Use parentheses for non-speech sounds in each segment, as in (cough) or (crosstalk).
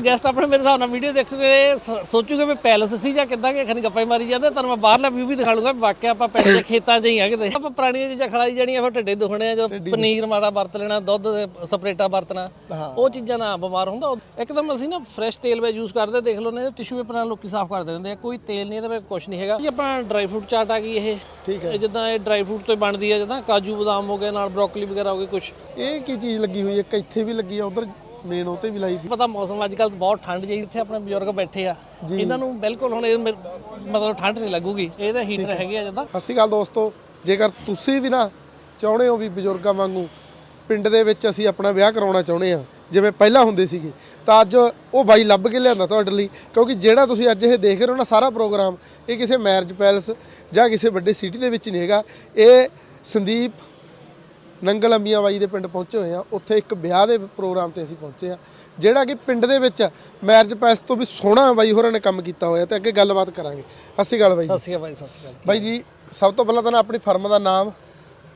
Guest ਆਪਣੇ ਮੇਰੇ ਹਿਸਾਬ ਨਾਲ ਵੀਡੀਓ ਦੇਖੋਗੇ ਸ- ਸੋਚੂਗੇ ਵੀ ਪੈਲਸ ਸੀ ਜਾਂ ਕਿੱਦਾਂ ਕਿ ਖਣੀ ਗੱਪਾਂ ਹੀ ਮਾਰੀ ਜਾਂਦੇ ਤੁਹਾਨੂੰ ਮੈਂ ਬਾਹਰਲਾ ਵਿਊ ਵੀ ਦਿਖਾ ਲੂੰਗਾ ਵਾਕਿਆ ਆਪਾਂ ਪਿੰਡ ਦੇ ਖੇਤਾਂ 'ਚ ਹੀ ਆ ਕਿਤੇ। ਆਪਾਂ ਪੁਰਾਣੀਆਂ ਚੀਜ਼ਾਂ ਖਲਾਈ ਜਾਣੀਆਂ ਫਿਰ ਢਿੱਡੇ ਦੁਖਣੇ ਆ ਜੋ ਪਨੀਰ ਮਾੜਾ ਵਰਤ ਲੈਣਾ ਦੁੱਧ ਦੇ ਸਪਰੇਟਾ ਵਰਤਣਾ ਉਹ ਚੀਜ਼ਾਂ ਨਾਲ ਬਿਮਾਰ ਹੁੰਦਾ। ਉਹ- ਇੱਕਦਮ ਅਸੀਂ ਨਾ ਫਰੈਸ਼ ਤੇਲ ਵੇ ਯੂਜ਼ ਕਰਦੇ ਦੇਖ ਲਓ ਨੇ ਟਿਸ਼ੂ ਪੇਪਰ ਨਾਲ ਲੋਕੀ ਸਾਫ਼ ਕਰਦੇ ਰਹਿੰਦੇ ਆ ਕੋਈ ਤੇਲ ਨਹੀਂ ਇਹਦੇ ਵਿੱਚ ਕੁਝ ਨਹੀਂ ਹੈਗਾ। ਜੀ ਆਪਣਾ ਡਰਾਈ ਫਰੂਟ ਚਾਟ ਆ ਗਈ ਇਹ। ਠੀਕ ਇਹ ਜਿੱਦਾਂ ਇਹ ਡਰਾਈ ਫਰੂਟ ਤੋਂ ਹੀ ਬਣਦੀ ਹੈ ਜਿੱਦਾਂ ਕਾਜੂ ਬਦਾਮ ਹੋ ਗਏ ਨਾਲ ਬਰੋਕਲੀ ਵਗੈਰਾ ਹੋ ਗਈ ਕੁਝ ਇਹ ਕੀ ਚੀਜ਼ ਲੱਗੀ ਹੋਈ ਹੈ? ਇੱਕ ਇੱਥੇ ਵੀ ਲੱਗੀ ਆ ਉਧਰ ਮੇਨ ਉਹ ਤੇ ਵੀ ਲਾਈ ਪਤਾ ਮੌਸਮ ਅੱਜ ਕੱਲ ਬਹੁਤ ਠੰਡ ਜਿਹੀ ਇੱਥੇ ਆਪਣੇ ਬਜ਼ੁਰਗ ਬੈਠੇ ਆ। ਇਹਨਾਂ ਨੂੰ ਬਿਲਕੁਲ ਹੁਣ ਇਹ ਮਤਲਬ ਠੰਡ ਨਹੀਂ ਲੱਗੂਗੀ ਇਹ ਤਾਂ ਹੀਟਰ ਹੈਗੇ ਆ ਜਿੱਦਾਂ। ਸਤਿ ਸ਼੍ਰੀ ਅਕਾਲ ਦੋਸਤੋ ਜੇਕਰ ਤੁਸੀਂ ਵੀ ਨਾ ਚਾਹੁੰਦੇ ਹੋ ਵੀ ਬਜ਼ੁਰਗਾਂ ਵਾਂਗੂ ਪਿੰਡ ਦੇ ਵਿੱਚ ਅਸੀਂ ਆਪਣਾ ਵਿਆਹ ਕਰਾਉਣਾ ਚਾਹੁੰਦੇ ਆ ਜਿਵੇਂ ਪਹਿਲਾਂ ਹੁੰਦੇ ਸੀਗੇ ਤਾਂ ਅੱਜ ਉਹ ਬਾਈ ਲੱਭ ਕੇ ਲਿਆਂਦਾ ਤੁਹਾਡੇ ਲਈ ਕਿਉਂਕਿ ਜਿਹੜਾ ਤੁਸੀਂ ਅੱਜ ਇਹ ਦੇਖ ਰਹੇ ਹੋ ਨਾ ਸਾਰਾ ਪ੍ਰੋਗਰਾਮ ਇਹ ਕਿਸੇ ਮੈਰਿਜ ਪੈਲਸ ਜਾਂ ਕਿਸੇ ਵੱਡੇ ਸਿਟੀ ਦੇ ਵਿੱਚ ਨਹੀਂ ਹੈਗਾ ਇਹ ਸੰਦੀਪ ਨੰਗਲ ਅੰਮੀਆਂ ਬਾਈ ਦੇ ਪਿੰਡ ਪਹੁੰਚੇ ਹੋਏ ਆ ਉੱਥੇ ਇੱਕ ਵਿਆਹ ਦੇ ਪ੍ਰੋਗਰਾਮ ਤੇ ਅਸੀਂ ਪਹੁੰਚੇ ਆ ਜਿਹੜਾ ਕਿ ਪਿੰਡ ਦੇ ਵਿੱਚ ਮੈਰਿਜ ਪੈਲਸ ਤੋਂ ਵੀ ਸੋਹਣਾ ਬਾਈ ਹੋਰਾਂ ਨੇ ਕੰਮ ਕੀਤਾ ਹੋਇਆ ਤੇ ਅੱਗੇ ਗੱਲਬਾਤ ਕਰਾਂਗੇ। ਸਤਿ ਸ਼੍ਰੀ ਅਕਾਲ ਬਾਈ ਸਤਿ ਸ਼੍ਰੀ ਅਕਾਲ ਭਾਈ ਸਤਿ ਸ਼੍ਰੀ ਅਕਾਲ। ਬਾਈ ਜੀ ਸਭ ਤੋਂ ਪਹਿਲਾਂ ਤਾਂ ਨਾ ਆਪਣੀ ਫਰਮ ਦਾ ਨਾਮ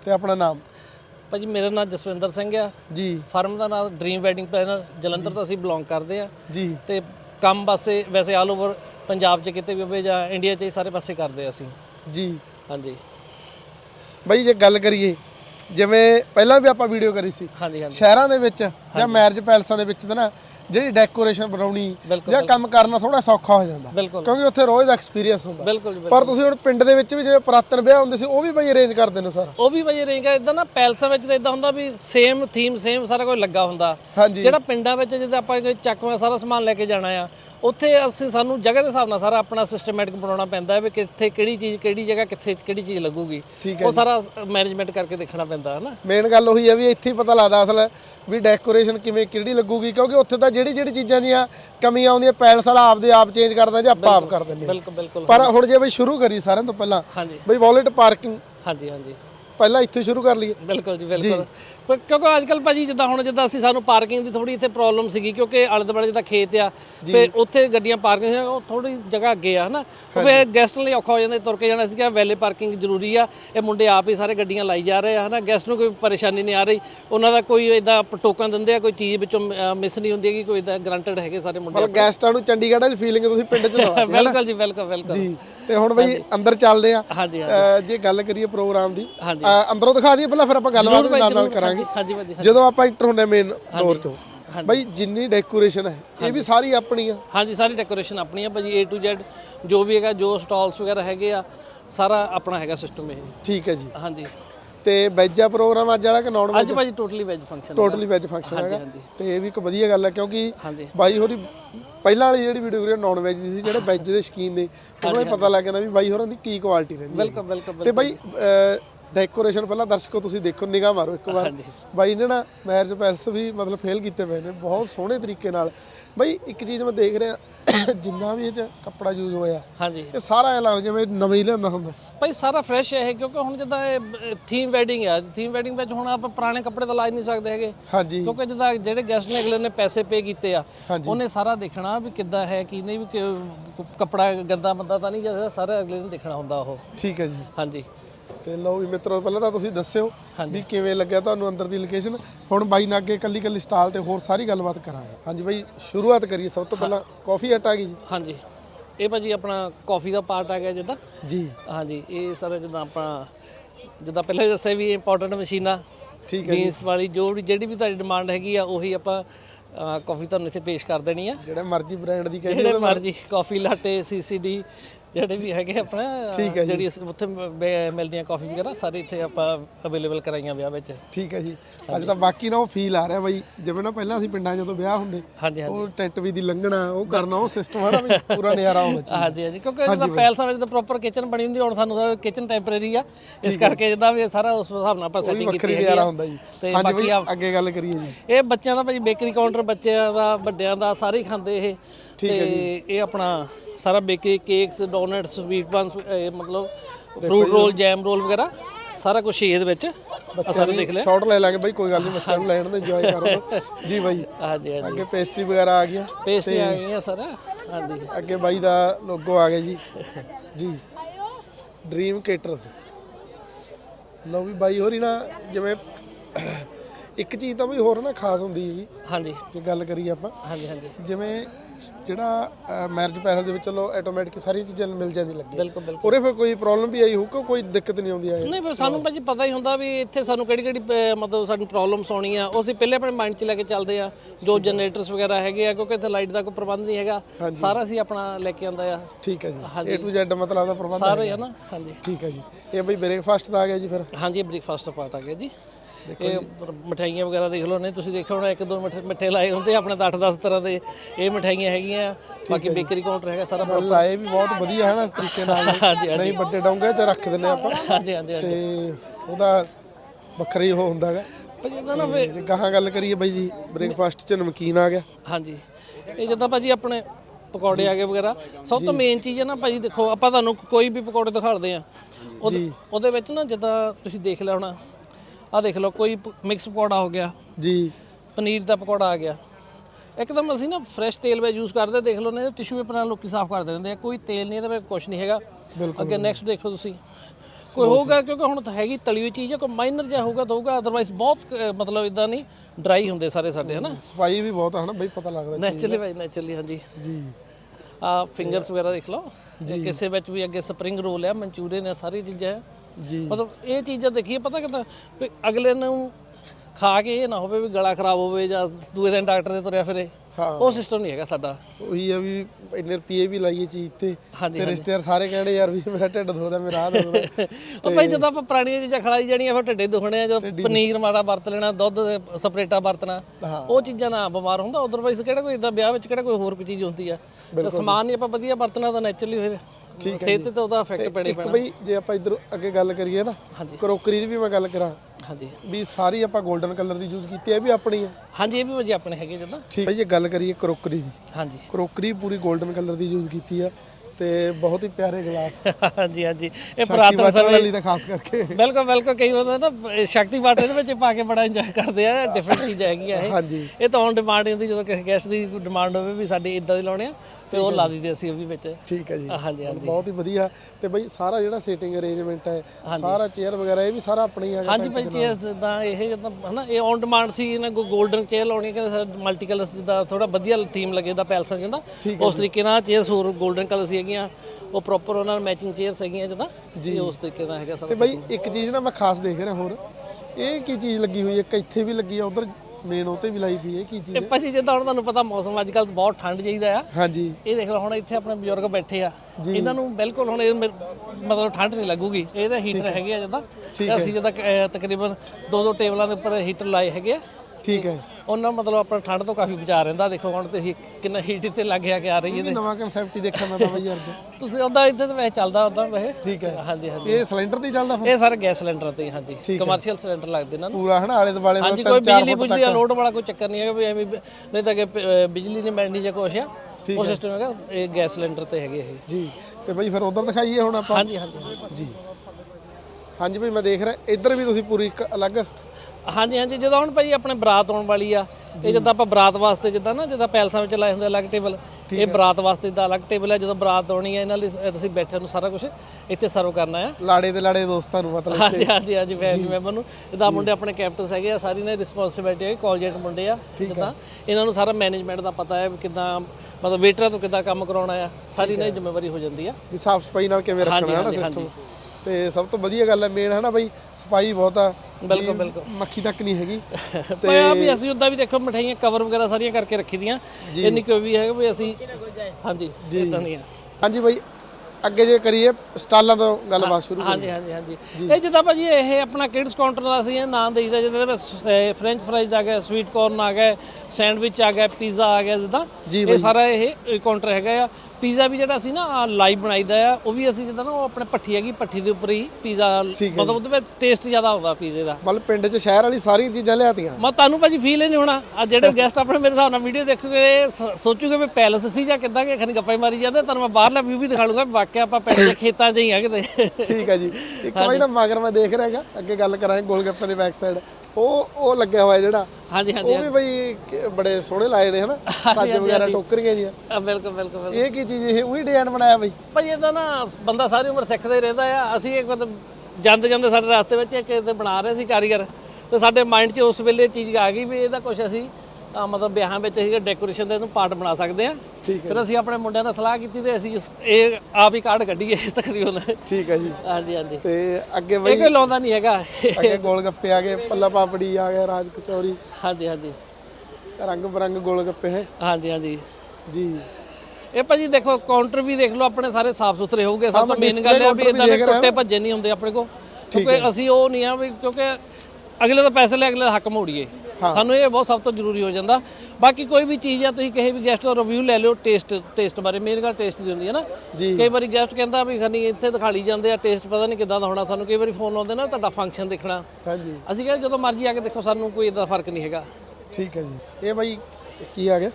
ਤੇ ਆਪਣਾ ਨਾਮ। ਭਾਜੀ ਮੇਰਾ ਨਾਮ ਜਸਵਿੰਦਰ ਸਿੰਘ ਆ। ਜੀ। ਫਰਮ ਦਾ ਨਾਮ ਡ੍ਰੀਮ ਵੈਡਿੰਗ ਪਲੈਨਰ ਜਲੰਧਰ ਤੋਂ ਅਸੀਂ ਬਿਲੋਂਗ ਕਰਦੇ ਆ। ਜੀ। ਤੇ ਕੰਮ ਪਾਸੇ ਵੈਸੇ ਆਲ ਓਵਰ ਪੰਜਾਬ 'ਚ ਕਿਤੇ ਵੀ ਹੋਵੇ ਜਾਂ ਇੰਡੀਆ 'ਚ ਸਾਰੇ ਪਾਸੇ ਕਰਦੇ ਆ ਅਸੀਂ। ਜੀ। ਹਾਂਜੀ। ਬਾਈ ਜੇ ਗੱਲ ਕਰੀਏ ਜਿਵੇਂ ਪਹਿਲਾਂ ਵੀ ਆਪਾਂ ਵੀਡੀਓ ਕਰੀ ਸੀ ਹਾਂਜੀ ਹਾਂਜੀ। ਸ਼ਹਿਰਾਂ ਦੇ ਵਿੱਚ ਜਾਂ ਮੈਰਿਜ ਪੈਲਸਾਂ ਦੇ ਵਿੱਚ ਤਾਂ ਨਾ ਜਿਹੜੀ ਡੈਕੋਰੇਸ਼ਨ ਬਣਾਉਣੀ ਜਾਂ ਕੰਮ ਕਰਨਾ ਥੋੜਾ ਸੌਖਾ ਹੋ ਜਾਂਦਾ। ਕਿਉਂਕਿ ਉੱਥੇ ਰੋਜ਼ ਦਾ ਐਕਸਪੀਰੀਅੰਸ ਹੁੰਦਾ। ਪਰ ਤੁਸੀਂ ਹੁਣ ਪਿੰਡ ਦੇ ਵਿੱਚ ਵੀ ਜਿਵੇਂ ਪੁਰਾਤਨ ਵਿਆਹ ਹੁੰਦੇ ਸੀ ਉਹ ਵੀ ਬਾਈ ਅਰੇਂਜ ਕਰਦੇ ਨੇ ਸਾਰਾ। ਉਹ ਵੀ ਭਾਜੀ ਰਹੇਗਾ ਇਦਾਂ ਨਾ ਪੈਲਸਾਂ ਵਿੱਚ ਤਾਂ ਇਦਾਂ ਹੁੰਦਾ ਵੀ ਸੇਮ ਥੀਮ ਸੇਮ ਸਾਰਾ ਕੁਝ ਲੱਗਾ ਹੁੰਦਾ। ਜਿਹੜਾ ਪਿੰਡਾਂ ਵਿੱਚ ਜਿੱਦਾਂ ਆਪਾਂ ਚੱਕਵਾਂ ਸਾਰਾ ਸਮਾਨ ਲੈ ਕੇ ਜਾਣਾ ਆ ਉੱਥੇ ਅਸੀਂ ਸਾਨੂੰ ਜਗ੍ਹਾ ਦੇ ਹਿਸਾਬ ਨਾਲ ਸਾਰਾ ਆਪਣਾ ਸਿਸਟਮੈਟਿਕ ਬਣਾਉਣਾ ਪੈਂਦਾ ਹੈ ਵੀ ਕਿੱਥੇ ਕਿਹੜੀ ਚੀਜ਼ ਕਿਹੜੀ ਜਗ੍ਹਾ ਕਿੱਥੇ ਕਿਹੜੀ ਚੀਜ਼ ਲੱਗੂਗੀ। ਉਹ ਸਾਰਾ ਮੈਨੇਜਮੈਂਟ ਕਰਕੇ ਦੇਖਣਾ ਪੈਂਦਾ ਹੈ ਨਾ ਮੇਨ ਗੱਲ ਉਹੀ ਹੈ ਵੀ ਇੱਥੇ ਹੀ ਪਤਾ ਲੱਗਦਾ ਅਸਲ ਵੀ ਡੈਕੋਰੇਸ਼ਨ ਕਿਵੇਂ ਕਿਹੜੀ ਲੱਗੂਗੀ ਕਿਉਂਕਿ ਉੱਥੇ ਤਾਂ ਜਿਹੜੀ ਜਿਹੜੀ ਚੀਜ਼ਾਂ ਦੀਆਂ ਕਮੀਆਂ ਆਉਂਦੀਆਂ ਪੈਲਸ ਵਾਲਾ ਆਪਦੇ ਆਪ ਚੇਂਜ ਕਰਦਾ ਜਾਂ ਆਪਾਂ ਆਪ ਕਰ ਦਿੰਦੇ। ਬਿਲਕੁਲ ਬਿਲਕੁਲ ਪਰ ਹੁਣ ਜੇ ਬਈ ਸ਼ੁਰੂ ਕਰੀ ਸਾਰਿਆਂ ਤੋਂ ਪਹਿਲਾਂ ਬਈ ਵਾਲਟ ਪਾਰਕਿੰਗ ਹਾਂਜੀ ਹਾਂਜੀ। ਪਹਿਲਾਂ ਇੱਥੇ ਸ਼ੁਰੂ ਕਰ ਲਈਏ। ਬਿਲਕੁਲ ਜੀ ਬਿਲਕੁਲ। ਪਰ ਕਿਉਂਕਿ ਅੱਜ ਕੱਲ ਭਾਜੀ ਜਿੱਦਾਂ ਹੁਣ ਜਿੱਦਾਂ ਅਸੀਂ ਸਾਨੂੰ ਪਾਰਕਿੰਗ ਦੀ ਥੋੜੀ ਇੱਥੇ ਪ੍ਰੋਬਲਮ ਸੀਗੀ ਕਿਉਂਕਿ ਆਲੇ ਦੁਆਲੇ ਜਿੱਦਾਂ ਖੇਤ ਆ ਤੇ ਉੱਥੇ ਗੱਡੀਆਂ ਪਾਰਕਿੰਗ ਉਹ ਥੋੜੀ ਜਗ੍ਹਾ ਅੱਗੇ ਆ ਹਨਾ? ਉਹ ਫਿਰ ਗੈਸਟ ਲਈ ਔਖਾ ਹੋ ਜਾਂਦਾ ਤੁਰ ਕੇ ਜਾਣਾ ਸੀਗਾ ਵੈਲੇ ਪਾਰਕਿੰਗ ਜ਼ਰੂਰੀ ਆ ਇਹ ਮੁੰਡੇ ਆਪ ਹੀ ਸਾਰੇ ਗੱਡੀਆਂ ਲਾਈ ਜਾ ਰਹੇ ਆ ਹਨਾ? ਗੈਸਟ ਨੂੰ ਕੋਈ ਪਰੇਸ਼ਾਨੀ ਨਹੀਂ ਆ ਰਹੀ ਉਹਨਾਂ ਦਾ ਕੋਈ ਇਦਾਂ ਟੋਕਨ ਦਿੰਦੇ ਆ ਕੋਈ ਚੀਜ਼ ਵਿੱਚੋਂ ਮਿਸ ਨਹੀਂ ਹੁੰਦੀ ਕਿ ਕੋਈ ਇਦਾਂ ਗਰੰਟਡ ਹੈਗੇ ਸਾਰੇ ਮੁੰਡੇ ਮਤਲਬ ਗੈਸਟਾਂ ਨੂੰ ਚੰਡੀਗੜ੍ਹ ਵਾਲੀ ਫੀਲਿੰਗ ਤੁਸੀਂ ਪਿੰਡ 'ਚ ਦਵਾ ਬਿਲਕੁਲ ਜੀ ਬਿਲਕੁਲ ਬਿਲਕੁਲ। ਜੀ। ਤੇ ਹੁਣ ਬਈ ਅੰਦਰ ਚੱਲਦੇ ਆ। ਹਾਂਜੀ ਜੇ ਗੱਲ ਕਰੀਏ ਪ੍ਰੋਗਰਾਮ ਦੀ ਹਾਂਜੀ। ਅੰਦਰੋਂ ਦਿਖਾ ਦਈਏ ਪਹਿਲਾਂ ਫਿਰ ਆਪਾਂ ਗੱਲਬਾਤ ਨਾਲ ਨਾਲ ਕਰਾਂਗੇ। ਹਾਂਜੀ ਭਾਜੀ ਜਦੋਂ ਆਪਾਂ ਇੰਟਰ ਹੁੰਦੇ ਮੇਨ ਡੋਰ ਚੋਂ ਬਈ ਜਿੰਨੀ ਡੈਕੋਰੇਸ਼ਨ ਹੈ ਇਹ ਵੀ ਸਾਰੀ ਆਪਣੀ ਆ। ਹਾਂਜੀ ਸਾਰੀ ਡੈਕੋਰੇਸ਼ਨ ਆਪਣੀ ਹੈ ਭਾਜੀ A to Z ਜੋ ਵੀ ਹੈਗਾ ਜੋ ਸਟਾਲਸ ਵਗੈਰਾ ਹੈਗੇ ਆ ਸਾਰਾ ਆਪਣਾ ਹੈਗਾ ਸਿਸਟਮ ਇਹ। ਠੀਕ ਹੈ ਜੀ। ਹਾਂਜੀ। ਤੇ ਵੈਜ ਆ ਪ੍ਰੋਗਰਾਮ ਅੱਜ ਵਾਲਾ ਕਿ ਨਾਨ ਅੱਜ ਭਾਜੀ totally veg function totally veg function ਹੈਗਾ। ਤੇ ਇਹ ਵੀ ਇੱਕ ਵਧੀਆ ਗੱਲ ਹੈ ਕਿਉਂਕਿ ਹਾਂਜੀ। ਬਾਈ ਹੋਰੀ ਪਹਿਲਾਂ ਵਾਲੀ ਜਿਹੜੀ ਵੀਡੀਓ ਕਰੀ ਨਾਨ ਵੈਜ ਦੀ ਸੀ ਜਿਹੜੇ ਵੈਜ ਦੇ ਸ਼ਕੀਨ ਨੇ ਉਹਨਾਂ ਨੂੰ ਪਤਾ ਲੱਗ ਜਾਂਦਾ ਵੀ ਬਾਈ ਹੋਰਾਂ ਦੀ ਕੀ ਕੁਆਲਿਟੀ ਰਹਿੰਦੀ ਹੈ। ਬਿਲਕੁਲ ਬਿਲਕੁਲ ਤੇ ਬਾਈ ਡੈਕੋਰੇਸ਼ਨ ਪਹਿਲਾਂ ਦਰਸ਼ਕੋ ਤੁਸੀਂ ਦੇਖੋ ਨਿਗਾਹ ਮਾਰੋ ਇੱਕ ਵਾਰ। ਬਾਈ ਨੇ ਨਾ ਮੈਰਿਜ ਪੈਲਸ ਵੀ ਮਤਲਭ ਫੇਲ ਕੀਤੇ ਪਏ ਨੇ ਬਹੁਤ ਸੋਹਣੇ ਤਰੀਕੇ ਨਾਲ। ਬਾਈ ਇੱਕ ਚੀਜ਼ ਮੈਂ ਦੇਖ ਰਿਹਾ ਜਿੰਨਾ ਵੀ ਇਹ ਚ ਕੱਪੜਾ ਯੂਜ਼ ਹੋਇਆ ਹਾਂਜੀ। ਇਹ ਸਾਰਾ ਐ ਲੱਗਦਾ ਜਿਵੇਂ ਨਵੇਂ ਹੀ ਲਿਆਂਦਾ ਹੁੰਦਾ। ਭਾਈ ਸਾਰਾ ਫਰੈਸ਼ ਹੈ ਇਹ ਕਿਉਂਕਿ ਹੁਣ ਜਿੱਦਾਂ ਇਹ ਥੀਮ ਵੈਡਿੰਗ ਹੈ ਥੀਮ ਵੈਡਿੰਗ ਵਿੱਚ ਹੁਣ ਆਪਾਂ ਪੁਰਾਣੇ ਕੱਪੜੇ ਤਾਂ ਲਾ ਨਹੀਂ ਸਕਦੇ ਹੈਗੇ। ਹਾਂਜੀ। ਕਿਉਂਕਿ ਜਿੱਦਾਂ ਜਿਹੜੇ ਗੈਸਟ ਨੇ ਅਗਲੇ ਨੇ ਪੈਸੇ ਪੇ ਕੀਤੇ ਆ। ਉਹਨੇ ਸਾਰਾ ਦੇਖਣਾ ਵੀ ਕਿੱਦਾਂ ਹੈ ਕੀ ਨਹੀਂ ਵੀ ਕਿ- ਕੱਪੜਾ ਗੰਦਾ ਮੰਦਾ ਤਾਂ ਨਹੀਂ ਜਿਹੜਾ ਸਾਰਾ ਅਗਲੇ ਨੇ ਦੇਖਣਾ ਹੁੰਦਾ ਉਹ। ਠੀਕ ਹੈ ਜੀ। ਹਾਂਜੀ। ਤੇ ਲਓ ਵੀ ਮਿੱਤਰੋ ਪਹਿਲਾਂ ਤਾਂ ਤੁਸੀਂ ਦੱਸਿਓ ਵੀ ਕਿਵੇਂ ਲੱਗਿਆ ਤੁਹਾਨੂੰ ਅੰਦਰ ਦੀ ਲੋਕੇਸ਼ਨ ਹੁਣ ਬਾਈ ਨਾਲ ਅੱਗੇ ਕੱਲੀ ਕੱਲੀ ਸਟਾਲ ਤੇ ਹੋਰ ਸਾਰੀ ਗੱਲਬਾਤ ਕਰਾਂਗੇ। ਹਾਂਜੀ ਬਾਈ ਸ਼ੁਰੂਆਤ ਕਰੀਏ ਸਭ ਤੋਂ ਪਹਿਲਾਂ ਕਾਫੀ ਹਟ ਆ ਗਈ ਜੀ? ਹਾਂਜੀ। ਇਹ ਭਾਜੀ ਆਪਣਾ ਕਾਫੀ ਦਾ ਪਾਰਟ ਆ ਗਿਆ ਜਿੱਦਾਂ। ਜੀ। ਹਾਂਜੀ ਇਹ ਸਾਰਾ ਜਿੱਦਾਂ ਆਪਾਂ ਜਿੱਦਾਂ ਪਹਿਲਾਂ ਹੀ ਦੱਸਿਆ ਵੀ ਇੰਪੋਰਟੈਂਟ ਮਸ਼ੀਨਾਂ ਠੀਕ ਹੈ ਬੀਨਸ ਵਾਲੀ ਜੋ ਵੀ ਜਿਹੜੀ ਵੀ ਤੁਹਾਡੀ ਡਿਮਾਂਡ ਹੈਗੀ ਆ ਉਹੀ ਆਪਾਂ ਕਾਫੀ ਤੁਹਾਨੂੰ ਇੱਥੇ ਪੇਸ਼ ਕਰ ਦੇਣੀ ਆ। ਜਿਹੜੇ ਮਰਜ਼ੀ ਬ੍ਰਾਂਡ ਦੀ ਕਹਿੰਦੇ ਜਿਹੜੇ ਮਰਜ਼ੀ ਕਾਫੀ ਲਾਟੇ ਸੀਸੀਡੀ ਜਿਹੜੇ ਵੀ ਹੈਗੇ ਆਪਣਾ ਠੀਕ ਹੈ ਜਿਹੜੀ ਅਸੀਂ ਉੱਥੇ ਮ- ਮਿਲਦੀਆਂ ਕਾਫੀ ਵਗੈਰਾ ਸਾਰੇ ਇੱਥੇ ਆਪਾਂ ਅਵੇਲੇਬਲ ਕਰਾਈਆਂ ਵਿਆਹ ਵਿੱਚ। ਠੀਕ ਹੈ ਜੀ। ਅੱਜ ਤਾਂ ਬਾਕੀ ਨਾ ਉਹ ਫੀਲ ਆ ਰਿਹਾ ਬਾਈ ਜਿਵੇਂ ਨਾ ਪਹਿਲਾਂ ਅਸੀਂ ਪਿੰਡਾਂ 'ਚ ਜਦੋਂ ਵਿਆਹ ਹੁੰਦੇ ਹਾਂਜੀ ਹਾਂਜੀ। ਉਹ ਟੈਂਟ ਵੀ ਦੀ ਲੰਘਣਾ ਉਹ ਕਰਨਾ ਉਹ ਸਿਸਟਮ ਆ ਨਾ ਵੀ ਪੂਰਾ ਨਜ਼ਾਰਾ ਆਉਂਦਾ ਜੀ। ਹਾਂਜੀ ਹਾਂਜੀ ਕਿਉਂਕਿ ਜਿੱਦਾਂ ਪੈਲਸਾਂ ਵਿੱਚ ਤਾਂ ਪ੍ਰੋਪਰ ਕਿਚਨ ਬਣੀ ਹੁੰਦੀ ਹੁਣ ਸਾਨੂੰ ਕਿਚਨ ਟੈਂਪਰੇਰੀ ਆ। ਇਸ ਕਰਕੇ ਜਿੱਦਾਂ ਵੀ ਸਾਰਾ ਉਸ ਹਿਸਾਬ ਨਾਲ ਆਪਾਂ ਸੈਟਿੰਗ ਕੀਤੀ ਹੈਗੀ ਨਜ਼ਾਰਾ ਆ। ਹੁੰਦਾ ਜੀ। ਤੇ ਹਾਂਜੀ ਬਾਕੀ ਆ ਅੱਗੇ ਗੱਲ ਕਰੀਏ ਜੀ। ਇਹ ਬੱਚਿਆਂ ਦਾ ਭਾਜੀ ਬੇਕਰੀ ਕਾਊਂਟਰ ਬੱਚਿਆਂ ਦਾ ਵੱਡਿਆਂ ਦਾ ਸਾਰੇ ਹੀ ਖਾਂਦੇ ਇਹ। ਤੇ ਇਹ ਆਪਣਾ ਸਾਰਾ bakery cakes donuts sweet buns ਮਤਲਬ ਫਰੂਟ ਰੋਲ ਜੈਮ ਰੋਲ ਵਗੈਰਾ ਸਾਰਾ ਕੁਝ ਹੀ ਇਹਦੇ ਵਿੱਚ। ਸਾਰੇ ਦੇਖ ਲਿਆ ਸ਼ਾਰਟ ਲੈ ਲਾਂਗੇ ਬਾਈ ਕੋਈ ਗੱਲ ਨਹੀਂ ਬੱਚਿਆਂ ਨੂੰ ਲੈਣ ਦੇ ਇੰਜੋਏ ਕਰੋ। (laughs) ਜੀ ਬਾਈ ਹਾਂਜੀ ਹਾਂਜੀ। ਅੱਗੇ ਪੇਸਟਰੀ ਵਗੈਰਾ ਆ ਗਿਆ ਪੇਸਟਰੀ ਆ ਗਈਆਂ ਸਾਰਾ। ਹਾਂਜੀ। ਅੱਗੇ ਬਾਈ ਦਾ ਲੋਗੋ ਆ ਗਿਆ ਜੀ। (laughs) ਜੀ। ਡ੍ਰੀਮ ਕੇਟਰਸ ਲਓ ਵੀ ਬਾਈ ਹੋਰੀ ਨਾ ਜਿਵੇਂ ਇੱਕ ਚੀਜ਼ ਤਾਂ ਬਈ ਹੋਰ ਨਾ ਖਾਸ ਹੁੰਦੀ ਹੈਗੀ ਹਾਂਜੀ। ਜੇ ਗੱਲ ਕਰੀਏ ਆਪਾਂ। ਹਾਂਜੀ ਹਾਂਜੀ। ਜਿਵੇਂ ਜਿਹੜਾ ਮੈਰਿਜ ਪੈਲਸ ਦੇ ਵਿੱਚ ਚਲੋ ਆਟੋਮੈਟਿਕ ਸਾਰੀਆਂ ਚੀਜ਼ਾਂ ਮਿਲ ਜਾਂਦੀ ਲੱਗੀ ਬਿਲਕੁਲ ਬਿਲਕੁਲ। ਉਰੇ ਫਿਰ ਕੋਈ ਪ੍ਰੋਬਲਮ ਵੀ ਆਈ ਹੋਊਗਾ ਕੋਈ ਦਿੱਕਤ ਨਹੀਂ ਆਉਂਦੀ ਆਏ? ਨਹੀਂ ਪਰ ਸਾਨੂੰ ਭਾਜੀ ਪਤਾ ਹੀ ਹੁੰਦਾ ਵੀ ਇੱਥੇ ਸਾਨੂੰ ਕਿਹੜੀ ਕਿਹੜੀ ਮਤਲਬ ਸਾਨੂੰ ਪ੍ਰੋਬਲਮਸ ਆਉਣੀ ਆ ਉਹ ਅਸੀਂ ਪਹਿਲੇ ਆਪਣੇ ਮਾਈਂਡ 'ਚ ਲੈ ਕੇ ਚੱਲਦੇ ਆ। ਜੋ ਜਨਰੇਟਰਸ ਵਗੈਰਾ ਹੈਗੇ ਆ ਕਿਉਂਕਿ ਇੱਥੇ ਲਾਈਟ ਦਾ ਕੋਈ ਪ੍ਰਬੰਧ ਨਹੀਂ ਹੈਗਾ। ਸਾਰਾ ਅਸੀਂ ਆਪਣਾ ਲੈ ਕੇ ਆਉਂਦਾ ਆ। ਠੀਕ ਹੈ ਜੀ। A to Z ਮਤਲਬ ਦਾ ਪ੍ਰਬੰਧ ਸਾਰੇ ਹੈ ਨਾ। ਹਾਂਜੀ। ਠੀਕ ਹੈ ਜੀ। ਇਹ ਬਈ ਬ੍ਰੇਕਫਾਸਟ ਦਾ ਆ ਗਿਆ ਜੀ ਫਿਰ? ਹਾਂਜੀ ਬ੍ਰੇਕਫਾਸਟ ਪਾਰਟ ਆ ਗਿਆ ਜੀ। ਇਹ ਮਠਾਈਆਂ ਵਗੈਰਾ ਦੇਖ ਲਓ ਨਹੀਂ ਤੁਸੀਂ ਦੇਖਿਆ ਹੋਣਾ ਇੱਕ ਦੋ ਮਿੱਠੇ ਮਿੱਠੇ ਲਾਏ ਹੁੰਦੇ ਆਪਣੇ ਤਾਂ 8-10 ਤਰ੍ਹਾਂ ਦੇ ਇਹ ਮਠਾਈਆਂ ਹੈਗੀਆਂ। ਬਾਕੀ ਬੇਕਰੀ ਕਾਊਂਟਰ ਹੈਗਾ ਸਾਰਾ ਲਾਏ ਵੀ ਬਹੁਤ ਵਧੀਆ ਹੈ ਨਾ ਇਸ ਤਰੀਕੇ ਨਾਲ। ਨਹੀਂ ਵੱਡੇ ਡੋਂਗੇ ਤੇ ਰੱਖ ਦਿੰਦੇ ਆਪਾਂ। ਹਾਂਜੀ ਹਾਂਜੀ। ਤੇ ਉਹਦਾ ਵੱਖਰਾ ਹੀ ਉਹ ਹੁੰਦਾ ਹੈਗਾ। ਭਾਜੀ ਇਹਦਾ ਨਾ ਜੇ ਗਾਹਾਂ ਗੱਲ ਕਰੀਏ ਬਾਈ ਜੀ ਬ੍ਰੇਕਫਾਸਟ ਚ ਨਮਕੀਨ ਆ ਗਿਆ। ਹਾਂਜੀ। ਇਹ ਜਿੱਦਾਂ ਭਾਜੀ ਆਪਣੇ ਪਕੌੜੇ ਆ ਗਏ ਵਗੈਰਾ ਸਭ ਤੋਂ ਮੇਨ ਚੀਜ਼ ਹੈ ਨਾ ਭਾਜੀ ਦੇਖੋ ਆਪਾਂ ਤੁਹਾਨੂੰ ਕੋਈ ਵੀ ਪਕੌੜੇ ਦਿਖਾਉਂਦੇ ਆ ਉਹਦੇ- ਉਹਦੇ ਵਿੱਚ ਨਾ ਜਿੱਦਾਂ ਤੁਸੀਂ ਦੇਖ ਲਿਆ ਹੋਣਾ ਆ ਦੇਖ ਲਓ ਕੋਈ ਮਿਕਸ ਪਕੌੜਾ ਹੋ ਗਿਆ। ਜੀ। ਪਨੀਰ ਦਾ ਪਕੌੜਾ ਆ ਗਿਆ। ਇੱਕਦਮ ਅਸੀਂ ਨਾ ਫਰੈਸ਼ ਤੇਲ ਵੇ ਯੂਜ਼ ਕਰਦੇ ਦੇਖ ਲਓ ਨੇ ਟਿਸ਼ੂ ਪੇਪਰ ਨਾਲ ਲੋਕੀ ਸਾਫ਼ ਕਰਦੇ ਰਹਿੰਦੇ ਆ। ਕੋਈ ਤੇਲ ਨਹੀਂ ਇਹਦੇ ਵਿੱਚ ਕੁਝ ਨਹੀਂ ਹੈਗਾ। ਅੱਗੇ ਨੈਕਸਟ ਦੇਖੋ ਤੁਸੀਂ। ਕੋਈ ਹੋਊਗਾ ਕਿਉਂਕਿ ਹੁਣ ਤਾਂ ਹੈਗੀ ਤਲੀ ਹੋਈ ਚੀਜ਼ ਹੈ ਕੋਈ ਮਾਈਨਰ ਜਿਹਾ ਹੋਊਗਾ ਤਾਂ ਹੋਊਗਾ ਅਦਰਵਾਈਜ਼ ਬਹੁਤ ਮਤਲਬ ਇਦਾਂ ਨਹੀਂ ਡਰਾਈ ਹੁੰਦੇ ਸਾਰੇ ਸਾਡੇ ਹਨਾ? ਸਫ਼ਾਈ ਵੀ ਬਹੁਤ ਆ ਹਨਾ? ਬਈ ਪਤਾ ਲੱਗਦਾ ਨੈਚੁਰਲੀ ਭਾਈ ਨੈਚੁਰਲੀ ਹਾਂਜੀ। ਜੀ। ਆ ਫਿੰਗਰਸ ਵਗੈਰਾ ਦੇਖ ਲਓ। ਕਿਸੇ ਵਿੱਚ ਵੀ ਅੱਗੇ ਸਪਰਿੰਗ ਰੋਲ ਹੈ ਮਨਚੂਰੀਅਨ ਹੈ ਸਾਰੀ ਚੀਜ਼ਾਂ ਹੈ ਜੀ। ਮਤਲਬ ਇਹ ਚੀਜ਼ਾਂ ਦੇਖੀਏ ਪਤਾ ਕਿਦਾਂ? ਵੀ ਅਗਲੇ ਨੂੰ ਖਾ ਕੇ ਇਹ ਨਾ ਹੋਵੇ ਵੀ ਗਲਾ ਖਰਾਬ ਹੋਵੇ ਜਾਂ ਦੂਏ ਦਿਨ ਡਾਕਟਰ ਦੇ ਤੁਰਿਆ ਫਿਰੇ। ਹਾਂ। ਉਹ ਸਿਸਟਮ ਨਹੀਂ ਹੈਗਾ ਸਾਡਾ। ਉਹੀ ਆ ਵੀ ਇੰਨੇ ਰੁਪਏ ਵੀ ਲਾਈਏ ਚੀਜ਼ ਤੇ। ਤੇ ਰਿਸ਼ਤੇਦਾਰ ਸਾਰੇ ਕਹਿੰਦੇ ਯਾਰ ਵੀ ਮੇਰਾ ਢਿੱਡ ਦੁਖਦਾ ਮੇਰਾ ਆਹ ਦੁਖਦਾ। (laughs) ਉਹ ਭਾਈ ਜਦੋਂ ਆਪਾਂ ਪੁਰਾਣੀਆਂ ਚੀਜ਼ਾਂ ਖਲਾਈ ਜਾਣੀਆਂ ਫਿਰ ਢਿੱਡੇ ਦੁਖਣੇ ਆ। ਜਦੋਂ ਪਨੀਰ ਮਾੜਾ ਵਰਤ ਲੈਣਾ ਦੁੱਧ ਸਪਰੇਟਾ ਵਰਤਣਾ। ਉਹ ਚੀਜ਼ਾਂ ਨਾਲ ਬਿਮਾਰ ਹੁੰਦਾ। ਅਦਰਵਾਈਜ਼ ਕਿਹੜਾ ਕੋਈ ਇਦਾਂ ਵਿਆਹ ਵਿੱਚ ਕਿਹੜਾ ਕੋਈ ਹੋਰ ਕੋਈ ਚੀਜ਼ ਹੁੰਦੀ ਆ। ਸਮਾਨ ਨਹੀਂ ਆਪਾਂ ਵਧੀਆ ਵਰਤਣਾ ਤਾਂ ਨੈਚੁਰਲੀ ਫਿਰ। ਸਿਹਤ ਤੇ ਤਾਂ ਉਹਦਾ ਇਫੈਕਟ ਪੈਣੇ ਇੱਕ ਬਈ ਜੇ ਆਪਾਂ ਇਧਰ ਅੱਗੇ ਗੱਲ ਕਰੀਏ ਨਾ ਹਾਂਜੀ। ਕਰੋਕਰੀ ਦੀ ਵੀ ਮੈਂ ਗੱਲ ਕਰਾਂ। ਹਾਂਜੀ। ਵੀ ਸਾਰੀ ਆਪਾਂ 골ਡਨ ਕਲਰ ਦੀ ਯੂਜ਼ ਕੀਤੀ ਹੈ ਇਹ ਵੀ ਆਪਣੀ ਹੈ। ਹਾਂਜੀ ਇਹ ਵੀ ਵਜੇ ਆਪਣੇ ਹੈਗੇ ਜਦੋਂ। ਠੀਕ ਬਈ ਜੇ ਗੱਲ ਕਰੀਏ ਕਰੋਕਰੀ ਦੀ। ਹਾਂਜੀ। ਕਰੋਕਰੀ ਪੂਰੀ 골ਡਨ ਕਲਰ ਦੀ ਯੂਜ਼ ਕੀਤੀ ਆ ਤੇ ਬਹੁਤ ਹੀ ਪਿਆਰੇ ਗਲਾਸ ਹਾਂਜੀ ਹਾਂਜੀ। ਇਹ ਸ਼ਾਕੀ ਪੁਰਾਤਨ ਵਾਟਰ ਸਮੇਂ ਵਾਲੀ ਦਾ ਖਾਸ ਕਰਕੇ। ਬਿਲਕੁਲ ਬਿਲਕੁਲ। ਕਈ ਬੰਦੇ ਨਾ ਇਹ ਸ਼ਕਤੀ ਵਾਟਰ ਦੇ ਵਿੱਚ ਪਾ ਕੇ ਬੜਾ ਇੰਜੋਏ ਕਰਦੇ ਆ ਡਿਫਰੈਂਟ ਚੀਜ਼ ਹੈਗੀ ਆ ਇਹ। ਹਾਂਜੀ। ਇਹ ਤਾਂ ਔਨ ਡਿਮਾਂਡ ਹੁੰਦੀ ਜਦੋਂ ਕਿਸੇ ਗੈਸਟ ਦੀ ਡਿਮਾਂਡ ਹੋਵੇ ਵੀ ਸਾਡੇ ਇਦਾਂ ਦੇ ਲਾਉਣੇ ਆ। ਤੇ ਉਹ ਲਾ ਦਿੰਦੇ ਅਸੀਂ ਉਹ ਵੀ ਵਿੱਚ। ਠੀਕ ਹੈ ਜੀ। ਹਾਂਜੀ ਹਾਂਜੀ। ਬਹੁਤ ਹੀ ਵਧੀਆ। ਤੇ ਬਈ ਸਾਰਾ ਜਿਹੜਾ ਸੀਟਿੰਗ ਅਰੇਂਜਮੈਂਟ ਹੈ ਸਾਰਾ ਚੇਅਰ ਵਗੈਰਾ ਇਹ ਵੀ ਸਾਰਾ ਆਪਣਾ ਹੀ ਹੈਗਾ ਹਾਂਜੀ ਭਾਈ ਚੇਅਰਸ ਜਿੱਦਾਂ ਇਹ ਹਨਾ ਇਹ ਔਨ ਡਿਮਾਂਡ ਸੀ ਇਹਨਾਂ ਕੋ 골ਡਨ ਚੇਅਰ ਲਾਉਣੀ ਕਹਿੰਦੇ ਮਲਟੀ ਕਲਰਸ ਜਿੱਦਾਂ ਥੋੜਾ ਵਧੀਆ ਥੀਮ ਲੱਗੇ ਦਾ ਪੈਲਸਾਂ ਜਿੰਦਾ ਉਸ ਤਰੀਕੇ ਨਾਲ ਚੇਅਰਸ ਹੋਰ 골ਡਨ ਕਲਰ ਸੀ ਹੈਗੀਆਂ ਉਹ ਪ੍ਰੋਪਰ ਉਹਨਾਂ ਨਾਲ ਮੈਚਿੰਗ ਚੇਅਰਸ ਹੈਗੀਆਂ ਜਿੱਦਾਂ ਤੇ ਉਸ ਤਰੀਕੇ ਦਾ ਹੈਗਾ ਤੇ ਸਾਰਾ ਬਈ ਇੱਕ ਚੀਜ਼ ਨਾ ਮੈਂ ਖਾਸ ਦੇਖ ਰਿਹਾ ਹੋਰ ਇਹ ਕੀ ਚੀਜ਼ ਲੱਗੀ ਹੋਈ ਹੈ? ਇੱਕ ਇੱਥੇ ਵੀ ਲੱਗੀ ਆ ਉਧਰ ਮੇਨ ਉਤੇ ਵੀ ਲਾਈ ਪਈ ਹੈ ਕੀ ਚੀਜ਼? ਤੇ ਭਾਜੀ ਜਿੱਦਾਂ ਹੁਣ ਤੁਹਾਨੂੰ ਪਤਾ ਮੌਸਮ ਅੱਜ ਕੱਲ ਬਹੁਤ ਠੰਡ ਜਾਈਦਾ ਆ। ਹਾਂਜੀ। ਇਹ ਦੇਖ ਲਓ ਹੁਣ ਇੱਥੇ ਆਪਣੇ ਬਜ਼ੁਰਗ ਬੈਠੇ ਆ। ਇਹਨਾਂ ਨੂੰ ਬਿਲਕੁਲ ਹੁਣ ਇਹ ਮਤਲਬ ਠੰਡ ਨਹੀਂ ਲੱਗੂਗੀ। ਇਹ ਤਾਂ ਹੀਟਰ ਹੈਗੇ ਆ ਜਿੱਦਾਂ। ਤੇ ਅਸੀਂ ਜਿੱਦਾਂ ਅਹ, ਤਕਰੀਬਨ ਦੋ ਦੋ ਟੇਬਲਾਂ ਦੇ ਉੱਪਰ ਹੀਟਰ ਲਾਏ ਹੈਗੇ ਆ। ਠੀਕ ਹੈ ਉਹਨਾਂ ਮਤਲਬ ਆਪਣਾ ਠੰਡ ਤੋਂ ਕਾਫੀ ਬਚਾ ਰਹਿੰਦਾ ਦੇਖੋ ਹੁਣ ਤੁਸੀਂ ਕਿੰਨਾ ਹੀਟ ਇੱਥੇ ਲੱਗ ਗਿਆ ਕਿ ਆ ਰਹੀ ਇਹ ਨਵਾਂ ਕਨਸੈਪਟ ਹੀ ਦੇਖਿਆ ਮੈਂ ਤਾਂ ਬਈ ਯਾਰ ਜੀ (laughs) ਤੁਸੀਂ ਉਹਦਾ ਇੱਥੇ ਤਾਂ ਵੈਸੇ ਚੱਲਦਾ ਉਦਾਂ ਵੈਸੇ। ਠੀਕ ਹੈ। ਹਾਂਜੀ ਹਾਂਜੀ। ਇਹ ਸਿਲੰਡਰ ਤੇ ਹੀ ਚੱਲਦਾ ਫਿਰ? ਇਹ ਸਾਰੇ ਗੈਸ ਸਿਲੰਡਰ ਤੇ ਹੀ, ਹਾਂਜੀ। ਕਮਰਸ਼ੀਅਲ ਸਿਲੰਡਰ ਲੱਗਦੇ ਨੂੰ ਪੂਰਾ ਹਨਾ ਆਲੇ ਦੁਆਲੇ ਹਾਂਜੀ ਕੋਈ ਬਿਜਲੀ ਬੁਜਲੀ ਦਾ ਲੋਡ ਵਾਲਾ ਕੋਈ ਚੱਕਰ ਨਹੀਂ ਹੈਗਾ ਵੀ ਐਵੇਂ ਬ- ਨਹੀਂ ਤਾਂ ਕਿ ਪ- ਅਹ, ਬਿਜਲੀ ਨਹੀਂ ਮਿਲਣੀ ਜਾਂ ਕੁਛ ਆ। ਉਹ ਸਿਸਟਮ ਹੈਗਾ ਇਹ ਗੈਸ ਸਿਲੰਡਰ ਤੇ ਹੈਗੇ ਇਹ। ਜੀ ਤੇ ਬਈ ਫਿਰ ਉਧਰ ਦਿਖਾਈਏ ਹੁਣ ਆਪਾਂ। ਹਾਂਜੀ ਹਾਂਜੀ। ਜੀ। ਹਾਂਜੀ ਬਈ ਮੈਂ ਦੇਖ ਰਿਹਾ ਇੱਧਰ ਵੀ ਤੁਸੀਂ ਪੂਰੀ ਇੱਕ ਅਲੱਗ ਹਾਂਜੀ ਹਾਂਜੀ ਜਦੋਂ ਹੁਣ ਭਾਈ ਆਪਣੇ ਬਰਾਤ ਆਉਣ ਵਾਲੀ ਆ ਇਹ ਜਿੱਦਾਂ ਆਪਾਂ ਬਰਾਤ ਵਾਸਤੇ ਜਿੱਦਾਂ ਨਾ ਜਿੱਦਾਂ ਪੈਲਸਾਂ ਵਿੱਚ ਲਾਏ ਹੁੰਦੇ ਅਲੱਗ ਟੇਬਲ ਇਹ ਬਰਾਤ ਵਾਸਤੇ ਦਾ ਅਲੱਗ ਟੇਬਲ ਹੈ ਜਦੋਂ ਬਰਾਤ ਆਉਣੀ ਹੈ ਇਹਨਾਂ ਲਈ ਤੁਸੀਂ ਬੈਠੇ ਨੂੰ ਸਾਰਾ ਕੁਝ ਇੱਥੇ ਸਰਵ ਕਰਨਾ ਆ। ਲਾੜੇ ਦੇ ਲਾੜੇ ਦੋਸਤਾਂ ਨੂੰ ਮਤਲਬ ਹਾਂਜੀ ਹਾਂਜੀ ਹਾਂਜੀ ਫੈਮਿਲੀ ਮੈਂਬਰ ਨੂੰ। ਜਿੱਦਾਂ ਮੁੰਡੇ ਆਪਣੇ ਕੈਪਟਨਸ ਹੈਗੇ ਆ ਸਾਰੀ ਨੇ ਰਿਸਪੌਂਸਿਬਿਲਟੀ ਹੈ ਕਾਲਜੇਟ ਮੁੰਡੇ ਆ ਜਿੱਦਾਂ ਇਹਨਾਂ ਨੂੰ ਸਾਰਾ ਮੈਨੇਜਮੈਂਟ ਦਾ ਪਤਾ ਹੈ ਕਿੱਦਾਂ ਮਤਲਬ ਵੇਟਰਾਂ ਤੋਂ ਕਿੱਦਾਂ ਕੰਮ ਕਰਾਉਣਾ ਆ ਸਾਰੀ ਇਹਨਾਂ ਦੀ ਜ਼ਿੰਮੇਵਾਰੀ ਹੋ ਜਾਂਦੀ ਆ। ਵੀ ਸਾਫ਼ ਸਫ਼ਾਈ ਨਾਲ ਕਿਵੇਂ ਰੱਖਣਾ ਹੈ ਨਾ ਸਿਸਟਮ ਤੇ ਸਭ ਤੋਂ ਵਧੀਆ ਗੱਲ ਹੈ ਮੇਨ ਹੈ ਨਾ ਬਈ ਸਫ਼ਾਈ ਬਹੁਤ ਆ। ਬਿਲਕੁਲ ਬਿਲਕੁਲ। ਮੱਖੀ ਤੱਕ ਨਹੀਂ ਹੈਗੀ। (laughs) ਪਿਆ ਵੀ ਅਸੀਂ ਉਦਾਂ ਵੀ ਦੇਖੋ ਮਠਾਈਆਂ ਕਵਰ ਵਗੈਰਾ ਸਾਰੀਆਂ ਕਰਕੇ ਰੱਖੀ ਦੀਆਂ। ਇੰਨੀ ਕੋਈ ਵੀ ਹੈ ਵੀ ਅਸੀਂ ਹਾਂਜੀ ਇਦਾਂ ਦੀਆਂ। ਹਾਂਜੀ ਬਈ ਅੱਗੇ ਜੇ ਕਰੀਏ ਸਟਾਲਾਂ ਤੋਂ ਗੱਲਬਾਤ ਸ਼ੁਰੂ ਹਾਂਜੀ ਹਾਂਜੀ ਹਾਂਜੀ। ਇਹ ਜਿੱਦਾਂ ਭਾਜੀ ਇਹ ਆਪਣਾ ਕਿਡਸ ਕਾਊਂਟਰ ਦਾ ਅਸੀਂ ਇਹ ਨਾਮ ਦੇਈਦਾ ਜਿਹਦੇ ਵਿੱਚ ਫ੍ਰੈਂਚ ਫਰਾਈਜ਼ ਆ ਗਏ ਸਵੀਟ ਕਾਰਨ ਆ ਗਏ ਸੈਂਡਵਿਚ ਆ ਗਿਆ ਪੀਜ਼ਾ ਆ ਗਿਆ ਜਿੱਦਾਂ। ਇਹ ਸਾਰਾ ਇਹ ਕਾਊਂਟਰ ਹੈਗਾ ਆ। ਪੀਜ਼ਾ ਵੀ ਜਿਹੜਾ ਅਸੀਂ ਨਾ ਲਾਈਵ ਬਣਾਈਦਾ ਆ ਉਹ ਵੀ ਅਸੀਂ ਜਿੱਦਾਂ ਨਾ ਉਹ ਆਪਣੇ ਭੱਠੀ ਹੈਗੀ ਭੱਠੀ ਦੇ ਉੱਪਰ ਹੀ ਪੀਜ਼ਾ ਮਤਲਬ ਉਹਦੇ ਵਿੱਚ ਟੇਸਟ ਜ਼ਿਆਦਾ ਆਉਂਦਾ ਪੀਜ਼ੇ ਦਾ। ਮਤਲਬ ਪਿੰਡ 'ਚ ਸ਼ਹਿਰ ਵਾਲੀ ਸਾਰੀਆਂ ਚੀਜ਼ਾਂ ਲਿਆਤੀਆਂ? ਮੈਂ ਤੁਹਾਨੂੰ ਭਾਜੀ ਫੀਲ ਹੀ ਨਹੀਂ ਹੋਣਾ। ਆ ਜਿਹੜੇ ਗੈਸਟ ਆਪਣੇ ਮੇਰੇ ਹਿਸਾਬ ਨਾਲ ਵੀਡੀਓ ਦੇਖੋਗੇ ਸ- ਸੋਚੋਗੇ ਵੀ ਪੈਲਸ ਸੀ ਜਾਂ ਕਿੱਦਾਂ ਕਿ ਖਨ ਗੱਪਾਂ ਮਾਰੀ ਜਾਂਦੇ ਤੁਹਾਨੂੰ ਮੈਂ ਬਾਹਰਲਾ ਵਿਊ ਵੀ ਦਿਖਾ ਲੂੰਗਾ ਵਾਕਿਆ ਆਪਾਂ ਪਿੰਡ ਦੇ ਖੇਤਾਂ 'ਚ ਹੀ ਆ ਕਿਤੇ। ਠੀਕ ਹੈ ਜੀ। ਇੱਕ ਵਾਰੀ ਨਾ ਮਗਰ ਮੈਂ ਦੇਖ ਰਿਹਾ ਹੈਗਾ ਅੱਗੇ ਗੱਲ ਕਰਾਂਗੇ ਗੋਲਗੱਪੇ ਦੇ ਬੈਕ ਸਾਈਡ ਉਹ ਉਹ ਲੱਗਿਆ ਹੋਇਆ ਜਿਹੜਾ। ਹਾਂਜੀ ਹਾਂਜੀ ਉਹ ਵੀ ਬਈ ਕਿ- ਬੜੇ ਸੋਹਣੇ ਲਾਏ ਨੇ ਹਨਾ? ਸੱਜ ਵਗੈਰਾ ਟੋਕਰੀਆਂ ਜੀਆਂ ਆ, ਬਿਲਕੁਲ ਬਿਲਕੁਲ ਬਿਲਕੁਲ। ਇਹ ਕੀ ਚੀਜ਼ ਇਹ? ਉਹੀ ਡਿਜ਼ਾਈਨ ਬਣਾਇਆ ਬਈ। ਭਾਜੀ ਇਹਦਾ ਨਾ ਬੰਦਾ ਸਾਰੀ ਉਮਰ ਸਿੱਖਦਾ ਹੀ ਰਹਿੰਦਾ ਆ। ਅਸੀਂ ਇੱਕ ਮਤਲਬ ਜਾਂਦੇ ਜਾਂਦੇ ਸਾਡੇ ਰਸਤੇ ਵਿੱਚ ਇੱਕ ਇਹਦੇ ਬਣਾ ਰਹੇ ਸੀ ਕਾਰੀਗਰ। ਤੇ ਸਾਡੇ ਮਾਈਂਡ 'ਚ ਉਸ ਵੇਲੇ ਚੀਜ਼ ਆ ਗਈ ਵੀ ਇਹਦਾ ਕੁਝ ਅਸੀਂ ਅਹ ਮਤਲਬ ਵਿਆਹਾਂ ਵਿੱਚ ਅਸੀਂ ਡੈਕੋਰੇਸ਼ਨ ਦਾ ਇਹਨੂੰ ਪਾਰਟ ਬਣਾ ਸਕਦੇ ਆ ਠੀਕ ਫਿਰ ਅਸੀਂ ਆਪਣੇ ਮੁੰਡਿਆਂ ਨਾਲ ਸਲਾਹ ਕੀਤੀ ਤੇ ਅਸੀਂ ਇਸ- ਇਹ ਆਪ ਹੀ ਕਾਰਡ ਕੱਢੀਏ (laughs) ਤਕਰੀਬਨ। ਠੀਕ ਹੈ ਜੀ। ਹਾਂਜੀ ਹਾਂਜੀ। ਤੇ ਅੱਗੇ ਇਹ ਬਈ ਕੋਈ ਲਾਉਂਦਾ ਨਹੀਂ ਹੈਗਾ। ਅੱਗੇ ਗੋਲ ਗੱਪੇ ਆ ਗਏ ਪੱਲਾ ਪਾਪੜੀ ਆ ਗਿਆ ਰਾਜ ਕਚੌਰੀ। ਹਾਂਜੀ ਹਾਂਜੀ। ਰੰਗ ਬਰੰਗ ਗੋਲ ਗੱਪੇ ਹੈ। ਹਾਂਜੀ ਹਾਂਜੀ। ਜੀ। ਇਹ ਭਾਜੀ ਦੇਖੋ ਕਾਊਂਟਰ ਵੀ ਦੇਖ ਲਓ ਆਪਣੇ ਸਾਰੇ ਸਾਫ਼ ਸੁਥਰੇ ਹੋਊਗੇ। ਸਭ ਤੋਂ ਮੇਨ ਗੱਲ ਇਹ ਆ ਵੀ ਇਦਾਂ ਦੇ ਟੁੱਟੇ ਭੱਜੇ ਨਹੀਂ ਹੁੰਦੇ ਆਪਣੇ ਕੋਲ। ਕਿਉਂਕਿ ਅਸੀਂ ਉਹ ਨਹੀਂ ਆ ਵੀ ਕਿਉਂਕਿ ਅਗਲੇ ਦਾ ਪੈਸੇ ਲੈ ਅਗਲੇ ਦਾ ਹੱਕ ਮੋੜੀਏ। ਸਾਨੂੰ ਇਹ ਬਹੁਤ ਸਭ ਤੋਂ ਜ਼ਰੂਰੀ ਹੋ ਜਾਂਦਾ। ਬਾਕੀ ਕੋਈ ਵੀ ਚੀਜ਼ ਆ ਤੁਸੀਂ ਕਹੇ ਵੀ ਗੈਸਟ ਦਾ ਰਿਵਿਊ ਲੈ ਲਿਓ ਟੇਸਟ ਟੇਸਟ ਬਾਰੇ ਮੇਨ ਗੱਲ ਟੇਸਟ ਦੀ ਹੁੰਦੀ ਹੈ ਨਾ। ਕਈ ਵਾਰੀ ਗੈਸਟ ਕਹਿੰਦਾ ਵੀ ਖਨੀ ਇੱਥੇ ਦਿਖਾ ਲਈ ਜਾਂਦੇ ਆ ਟੇਸਟ ਪਤਾ ਨਹੀਂ ਕਿੱਦਾਂ ਦਾ ਹੋਣਾ ਸਾਨੂੰ ਕਈ ਵਾਰੀ ਫੋਨ ਆਉਂਦੇ ਨਾ ਤੁਹਾਡਾ ਫੰਕਸ਼ਨ ਦੇਖਣਾ। ਹਾਂਜੀ। ਅਸੀਂ ਕਹਿੰਦੇ ਜਦੋਂ ਮਰਜ਼ੀ ਆ ਕੇ ਦੇਖੋ ਸਾਨੂੰ ਕੋਈ ਇਦਾਂ ਫ਼ਰਕ ਨਹੀਂ ਹੈਗਾ। ਠੀਕ ਹੈ ਜੀ। ਇਹ ਬਾਈ ਕੀ ਆ ਗਿਆ?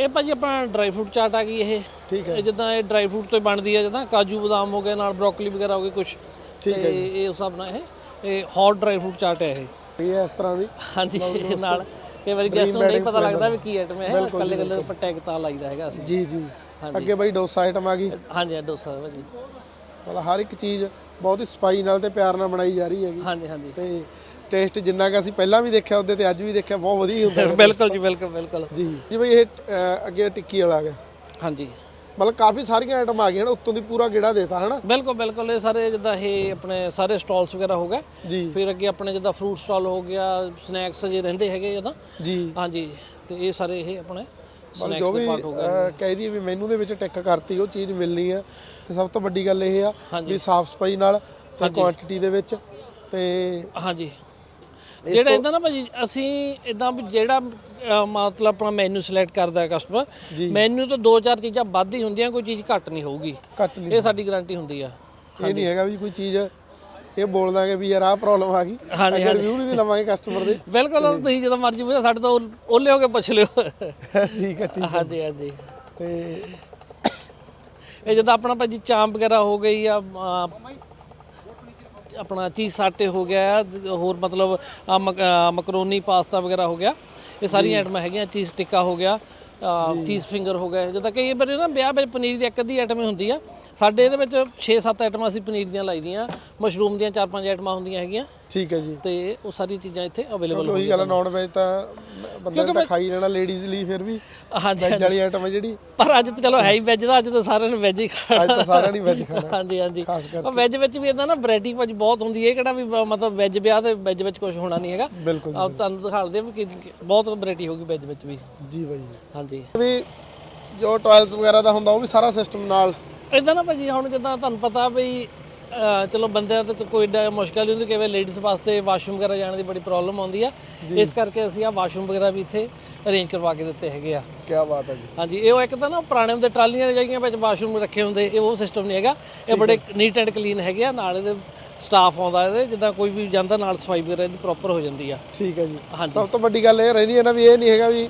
ਇਹ ਭਾਜੀ ਆਪਣਾ ਡਰਾਈ ਫਰੂਟ ਚਾਟ ਆ ਗਈ ਇਹ। ਠੀਕ ਹੈ ਇਹ ਜਿੱਦਾਂ ਇਹ ਡਰਾਈ ਫਰੂਟ ਤੋਂ ਬਣਦੀ ਹੈ ਜਿੱਦਾਂ ਕਾਜੂ ਬਦਾਮ ਹੋ ਗਏ ਨਾਲ ਬ੍ਰੋਕਲੀ ਵਗੈਰਾ ਹੋ ਗਏ ਕੁਝ ਠੀਕ ਹੈ ਇਹ ਉਸ ਹਿਸਾਬ ਨਾਲ ਇਹ ਇਹ ਹੌਟ ਡਰਾਈ ਫਰੂਟ ਚਾਟ ਹੈ ਇਹ। ਇਹ ਇਸ ਤਰ੍ਹਾਂ ਦੀ। ਹਾਂਜੀ ਨਾਲ ਕਈ ਵਾਰੀ ਗੈਸਟ ਨੂੰ ਨਹੀਂ ਪਤਾ ਲੱਗਦਾ ਵੀ ਕੀ ਆਈਟਮ ਹੈ ਕੱਲੇ ਕੱਲੇ ਉੱਪਰ ਟੈਗ ਤਾਂ ਲਾਈਦਾ ਹੈਗਾ ਅਸੀਂ ਜੀ ਜੀ। ਅੱਗੇ ਬਾਈ ਡੋਸਾ ਆਈਟਮ ਆ ਗਈ। ਹਾਂਜੀ ਡੋਸਾ ਭਾਜੀ ਮਤਲਬ ਹਰ ਇੱਕ ਚੀਜ਼ ਬਹੁਤ ਹੀ ਸਫ਼ਾਈ ਨਾਲ ਤੇ ਪਿਆਰ ਨਾਲ ਬਣਾਈ ਜਾ ਰਹੀ ਹੈਗੀ। ਹਾਂਜੀ ਹਾਂਜੀ। ਤੇ ਟੇਸਟ ਜਿੰਨਾ ਕਿ ਅਸੀਂ ਪਹਿਲਾਂ ਵੀ ਦੇਖਿਆ ਉਹਦੇ ਤੇ ਅੱਜ ਵੀ ਦੇਖਿਆ ਬਹੁਤ ਵਧੀਆ ਹੀ ਹੁੰਦਾ (laughs) ਬਿਲਕੁਲ ਜੀ ਬਿਲਕੁਲ ਬਿਲਕੁਲ। ਜੀ। ਜੀ ਬਈ ਇਹ ਅੱਗੇ ਟਿੱਕੀ ਵਾਲਾ ਆ ਗਿਆ। ਹਾਂਜੀ। ਮਤਲਬ ਕਾਫੀ ਸਾਰੀਆਂ ਆਈਟਮ ਆ ਗਈਆਂ ਉੱਤੋਂ ਦੀ ਪੂਰਾ ਗੇੜਾ ਦੇਤਾ ਹਨਾ? ਬਿਲਕੁਲ ਬਿਲਕੁਲ। ਇਹ ਸਾਰੇ ਜਿੱਦਾਂ ਇਹ ਆਪਣੇ ਸਾਰੇ ਸਟਾਲਸ ਵਗੈਰਾ ਹੋ ਗਏ। ਜੀ। ਫਿਰ ਅੱਗੇ ਆਪਣੇ ਜਿੱਦਾਂ ਫਰੂਟ ਸਟਾਲ ਹੋ ਗਿਆ ਸਨੈਕਸ ਜੇ ਰਹਿੰਦੇ ਹੈਗੇ ਜਿੱਦਾਂ। ਜੀ। ਹਾਂਜੀ ਤੇ ਇਹ ਸਾਰੇ ਇਹ ਆਪਣੇ ਮਤਲਬ ਸਨੈਕਸ ਜੋ ਦੇ ਵੀ ਪਾਰਟ ਹੋ ਗਏ ਅਹ, ਕਹਿ ਦਈਏ ਵੀ ਮੈਨੂ ਦੇ ਵਿੱਚ ਟਿਕ ਕਰਤੀ ਉਹ ਚੀਜ਼ ਮਿਲਣੀ ਆ। ਤੇ ਸਭ ਤੋਂ ਵੱਡੀ ਗੱਲ ਇਹ ਆ ਵੀ ਸਾਫ਼ ਸਫ਼ਾਈ ਨਾਲ ਤੇ ਕੁਆਂਟੀਟੀ ਦੇ ਵਿੱਚ ਤੇ ਹਾਂਜੀ। ਜਿਹੜਾ ਇਦਾਂ ਨਾ ਭਾਜੀ ਅਸੀਂ ਇਦਾਂ ਵੀ ਜਿਹੜਾ ਮਤਲਬ ਆਪਣਾ ਮੈਨੂ ਸਿਲੈਕਟ ਕਰਦਾ ਹੈ ਕਸਟਮਰ ਮੈਨੂ ਤੋਂ ਦੋ ਚਾਰ ਚੀਜ਼ਾਂ ਵੱਧ ਹੀ ਹੁੰਦੀਆਂ ਕੋਈ ਚੀਜ਼ ਘੱਟ ਨਹੀਂ ਹੋਊਗੀ। ਘੱਟ ਨਹੀਂ ਇਹ ਸਾਡੀ ਗਾਰੰਟੀ ਹੁੰਦੀ ਆ। ਇਹ ਨਹੀਂ ਹੈਗਾ ਵੀ ਕੋਈ ਚੀਜ਼ ਇਹ ਬੋਲ ਦਾਂਗੇ ਵੀ ਯਾਰ ਆਹ ਪ੍ਰੋਬਲਮ ਆ ਗਈ। ਹਾਂਜੀ, ਅੱਗੇ ਰਿਵਿਊ ਵੀ ਲਵਾਂਗੇ ਕਸਟਮਰ ਦੇ। ਬਿਲਕੁਲ ਤੁਸੀਂ ਜਦੋਂ ਮਰਜ਼ੀ ਪੁੱਛੋ ਸਾਡੇ ਤੋਂ ਓਲੇ ਹੋ ਕੇ ਪੁੱਛ ਲਿਓ। ਠੀਕ ਹੈ ਠੀਕ ਹਾਂਜੀ ਹਾਂਜੀ। ਤੇ ਇਹ ਜਦੋਂ ਆਪਣਾ ਭਾਜੀ ਚਾਂਪ ਵਗੈਰਾ ਹੋ ਗਈ ਆ ਆਪਣਾ ਚੀਜ਼ ਸਾਟੇ ਹੋ ਗਿਆ ਹੋਰ ਮਤਲਬ ਮਕਰੋਨੀ ਪਾਸਤਾ ਵਗੈਰਾ ਹੋ ਗਿਆ। ਇਹ ਸਾਰੀਆਂ ਆਈਟਮਾਂ ਹੈਗੀਆਂ ਚੀਜ਼ ਟਿੱਕਾ ਹੋ ਗਿਆ ਚੀਜ਼ ਫਿੰਗਰ ਹੋ ਗਿਆ। ਜਿੱਦਾਂ ਕਈ ਵਾਰ ਨਾ ਵਿਆਹ ਵਿੱਚ ਪਨੀਰ ਦੀ ਇੱਕ ਅੱਧੀ ਆਈਟਮ ਹੁੰਦੀ ਆ। ਸਾਡੇ ਇਹਦੇ ਵਿੱਚ 6-7 ਆਈਟਮਾਂ ਅਸੀਂ ਪਨੀਰ ਦੀਆਂ ਲਾਈ ਦੀਆਂ। ਮਸ਼ਰੂਮ ਦੀਆਂ 4-5 ਆਈਟਮਾਂ ਹੁੰਦੀਆਂ ਹੈਗੀਆਂ। ਠੀਕ ਹੈ ਜੀ। ਤੇ ਉਹ ਸਾਰੀ ਚੀਜ਼ਾਂ ਇੱਥੇ ਅਵੇਲੇਬਲ ਉਹੀ ਗੱਲ ਨਾਨ ਵੈਜ ਤਾਂ ਬੰਦੇ ਤਾਂ ਖਾਈ ਲੈਣਾ ਲੇਡੀਜ਼ ਲਈ ਫਿਰ ਵੀ। ਹਾਂਜੀ ਵੈਜ ਵਾਲੀ ਆਈਟਮ ਹੈ ਜਿਹੜੀ। ਪਰ ਅੱਜ ਤਾਂ ਚਲੋ ਹੈ ਹੀ ਵੈਜ ਦਾ ਅੱਜ ਤਾਂ ਸਾਰਿਆਂ ਨੇ ਵੈਜ ਹੀ ਖਾਣਾ। ਅੱਜ ਤਾਂ ਸਾਰਿਆਂ ਨੇ ਵੈਜ ਖਾਣਾ। ਹਾਂਜੀ ਹਾਂਜੀ। ਖਾਸ ਕਰਕੇ। ਉਹ ਵੈਜ ਵਿੱਚ ਵੀ ਇਦਾਂ ਨਾ ਵੈਰਾਈਟੀ ਭਾਜੀ ਬਹੁਤ ਹੁੰਦੀ ਹੈ ਕਿਹੜਾ ਵੀ ਮਤਲਬ ਵੈਜ ਵਿਆਹ ਤੇ ਵੈਜ ਵਿੱਚ ਕੁਝ ਹੋਣਾ ਨਹੀਂ ਹੈਗਾ। ਬਿਲਕੁਲ ਆਪ ਤੁਹਾਨੂੰ ਦਿਖਾਉਂਦੇ ਆ ਵੀ ਬਹੁਤ ਵੈਰਾਈਟੀ ਹੋਗੀ ਵੈਜ ਵਿੱਚ ਵੀ। ਜੀ ਬਾਈ ਹਾਂਜੀ। ਵੀ ਜੋ ਟਾਇਲਸ ਵਗੈਰਾ ਦਾ ਹੁੰਦਾ ਉਹ ਵੀ ਸਾਰਾ ਸਿਸਟਮ ਨਾਲ। ਇਦਾਂ ਨਾ ਭਾਜੀ ਹੁਣ ਜਿੱਦਾਂ ਤੁਹਾਨੂੰ ਪਤਾ ਵੀ ਚਲੋ ਬੰਦਿਆਂ ਤੇ ਕੋਈ ਏਡਾ ਮੁਸ਼ਕਲ ਨਹੀਂ ਹੁੰਦੀ ਕਿਵੇਂ ਲੇਡੀਜ਼ ਵਾਸਤੇ ਵਾਸ਼ਰੂਮ ਵਗੈਰਾ ਜਾਣ ਦੀ ਬੜੀ ਪ੍ਰੋਬਲਮ ਆਉਂਦੀ ਆ। ਇਸ ਕਰਕੇ ਅਸੀਂ ਆ ਵਾਸ਼ਰੂਮ ਵਗੈਰਾ ਵੀ ਇੱਥੇ ਅਰੇਂਜ ਕਰਵਾ ਕੇ ਦਿੱਤੇ ਹੈਗੇ ਆ। ਕੀ ਬਾਤ ਹੈ ਜੀ। ਹਾਂਜੀ ਇਹ ਉਹ ਇੱਕ ਤਾਂ ਨਾ ਪੁਰਾਣੇ ਹੁੰਦੇ ਟਰਾਲੀਆਂ ਜਾਈਆਂ ਵਿੱਚ ਵਾਸ਼ਰੂਮ ਰੱਖੇ ਹੁੰਦੇ ਇਹ ਉਹ ਸਿਸਟਮ ਨਹੀਂ ਹੈਗਾ। ਇਹ ਬੜੇ ਨੀਟ ਐਂਡ ਕਲੀਨ ਹੈਗੇ ਆ ਨਾਲ ਇਹਦੇ ਸਟਾਫ ਆਉਂਦਾ ਇਹਦੇ ਜਿੱਦਾਂ ਕੋਈ ਵੀ ਜਾਂਦਾ ਨਾਲ ਸਫ਼ਾਈ ਵਗੈਰਾ ਇਹਦੀ ਪ੍ਰੋਪਰ ਹੋ ਜਾਂਦੀ ਆ। ਠੀਕ ਹੈ ਜੀ। ਹਾਂਜੀ। ਸਭ ਤੋਂ ਵੱਡੀ ਗੱਲ ਇਹ ਰਹਿੰਦੀ ਹੈ ਨਾ ਵੀ ਇਹ ਨਹੀਂ ਹੈਗਾ ਵੀ